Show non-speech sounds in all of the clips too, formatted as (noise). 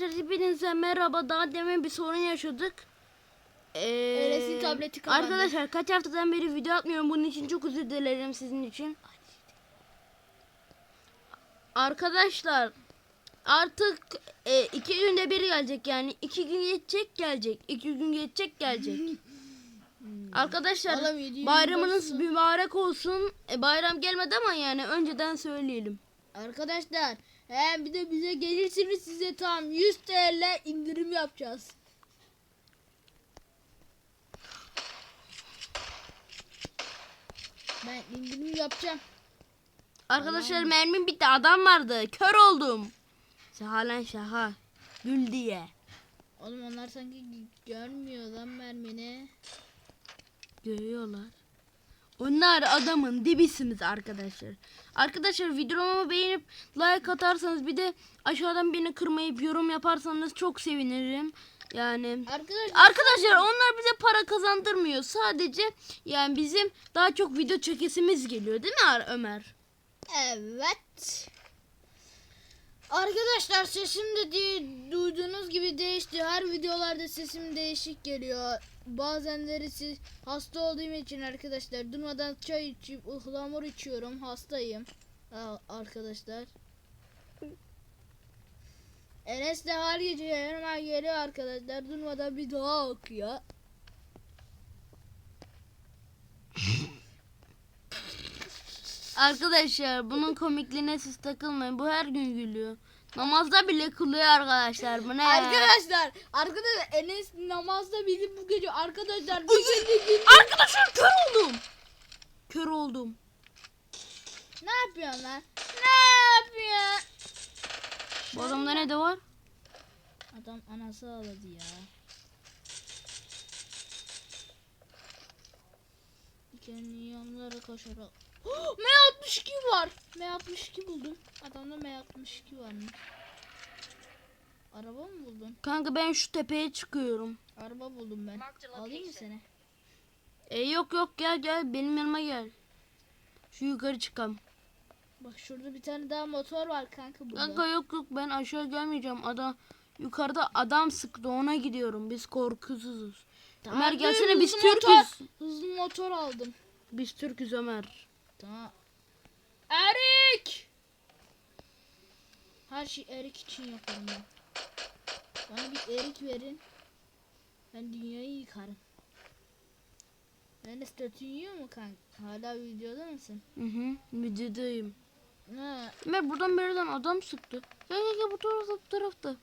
Hepinize merhaba. Daha demin bir sorun yaşadık. Ee, tableti kapandı. Arkadaşlar kaç haftadan beri video atmıyorum. Bunun için çok özür dilerim sizin için. Arkadaşlar artık e, iki günde bir gelecek yani. iki gün geçecek gelecek. iki gün geçecek gelecek. (laughs) Arkadaşlar Oğlum, bayramınız mübarek olsun. E, bayram gelmedi ama yani önceden söyleyelim. Arkadaşlar he, bir de bize gelirsiniz size tam 100 TL indirim yapacağız. Ben indirim yapacağım. Arkadaşlar mermim bitti. Adam vardı. Kör oldum. Şaha lan şaha. Gül diye. Oğlum onlar sanki görmüyor lan mermini. Görüyorlar. Onlar adamın dibisiniz arkadaşlar. Arkadaşlar videomu beğenip like atarsanız bir de aşağıdan beni kırmayıp yorum yaparsanız çok sevinirim. Yani Arkadaşlar Arkadaşlar onlar bize para kazandırmıyor. Sadece yani bizim daha çok video çekesimiz geliyor değil mi Ömer? Evet. Arkadaşlar sesim de di- duyduğunuz gibi değişti. Her videolarda sesim değişik geliyor. Bazenleri siz hasta olduğum için arkadaşlar durmadan çay içip ıhlamur içiyorum. Hastayım. Arkadaşlar. Enes de her gece yanıma geliyor arkadaşlar. Durmadan bir daha okuyor. Arkadaşlar bunun komikliğine siz takılmayın. Bu her gün gülüyor. Namazda bile kılıyor arkadaşlar. Bu ne ya? Arkadaşlar, arkadaşlar Enes namazda bizim bu gece arkadaşlar gün- gün- Arkadaşlar kör oldum. Kör oldum. Ne yapıyorsun lan? Ne yapıyorsun? Bu adamda ne de var? Adam anası ağladı ya. Kendi yanlara koşarak. (gasps) M62 var. M62 buldum. Adamda M62 varmış. Araba mı buldun? Kanka ben şu tepeye çıkıyorum. Araba buldum ben. Alayım mı seni? E yok yok gel gel benim yanıma gel. Şu yukarı çıkalım. Bak şurada bir tane daha motor var kanka burada. Kanka yok yok ben aşağı gelmeyeceğim. Adam yukarıda adam sıktı ona gidiyorum. Biz korkusuzuz. Tamam, Ömer gelsene biz Türküz. motor- Hızlı motor aldım. Biz Türküz Ömer. Tamam. Erik! Her şey erik için yaparım ben. Bana bir erik verin. Ben dünyayı yıkarım. Ben de statü yiyor mu kanka? Hala videoda mısın? Hı hı videodayım. Ha, Ömer buradan birden adam sıktı. Gel gel gel bu tarafta bu tarafta.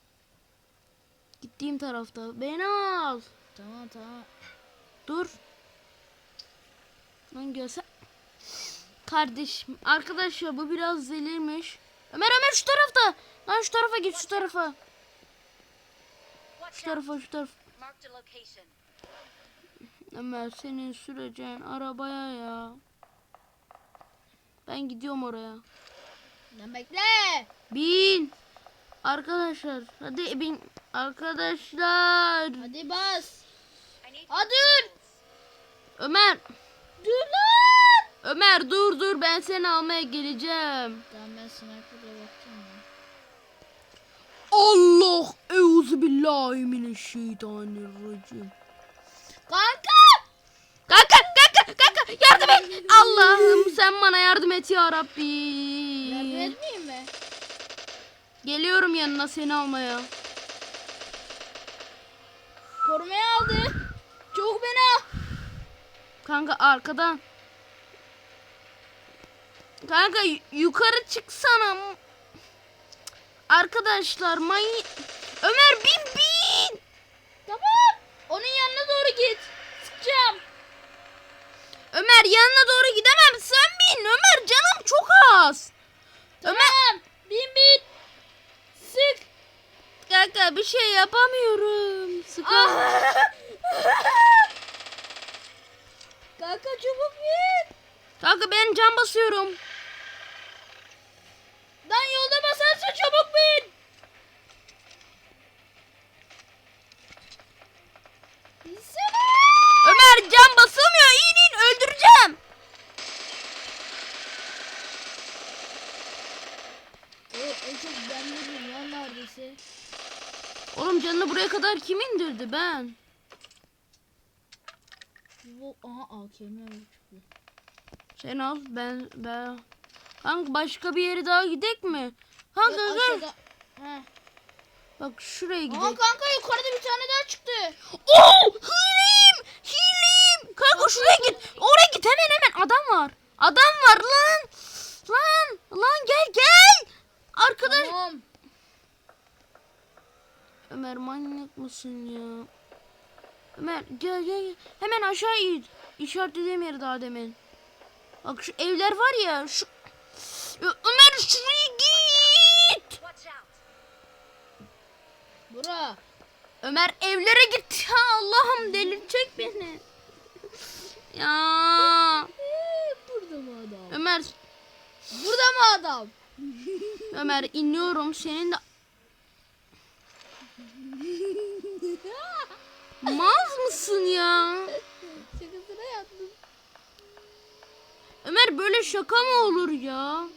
Gittiğim tarafta. Beni al. tamam tamam. Dur. Lan gelse. Kardeşim. Arkadaşlar bu biraz zeliymiş. Ömer Ömer şu tarafta. Lan şu tarafa git şu tarafa. Şu tarafa şu tarafa. Ömer senin süreceğin arabaya ya. Ben gidiyorum oraya. Lan bekle. Bin. Arkadaşlar hadi bin. Arkadaşlar. Hadi bas. I need Ha dur. Ömer. Dur lan. Ömer dur dur ben seni almaya geleceğim. Tamam ben sniper'la bakacağım ya. Allah euzu billahi mineşşeytanirracim. Kanka. Kanka kanka kanka yardım et. Allah'ım sen bana yardım et ya Rabbi. Yardım etmeyeyim mi? Geliyorum yanına seni almaya. Korumaya aldı. Çok beni al. Kanka arkadan. Kanka yukarı çıksana. Arkadaşlar may Ömer bin bin. Tamam. Onun yanına doğru git. Sıkacağım. Ömer yanına doğru gidemem. Sen bin. Ömer canım çok az. Ömer Tamam. Bin bin. Sık. kanka bir şey yapamıyorum. Sıkı. Ah. Kanka çabuk bin. Kanka ben can basıyorum. Lan yolda basarsa çabuk bin. Binsene. Ömer can basamıyor. İn in öldüreceğim. O çok ben lan neredeyse. Oğlum canını buraya kadar kim indirdi ben? Bu aha AKM çıktı. Sen al ben ben. Kanka başka bir yere daha gidek mi? Kanka Yok, gel. aşağıda. Bak şuraya Aa gidelim. kanka yukarıda bir tane daha çıktı. Oo! Hileyim! Hileyim! Kanka şuraya git. Oraya git hemen hemen. Adam var. Adam var. Lan. Lan gel gel. Tamam. Ömer manyak mısın ya? Ömer gel gel. Hemen aşağı in. İşaretlediğim yere daha demin. Bak şu evler var ya. Şu... Ömer şuraya git. Bura. Ömer evlere git. Ya Allah'ım delirtecek beni. Ya burada mı adam? Ömer Burada mı adam? Ömer iniyorum senin de Maz mısın ya? Şakasına yaptım. Ömer böyle şaka mı olur ya?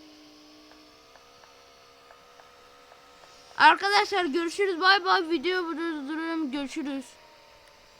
Arkadaşlar görüşürüz. Bay bay. Video burada durduruyorum. Görüşürüz.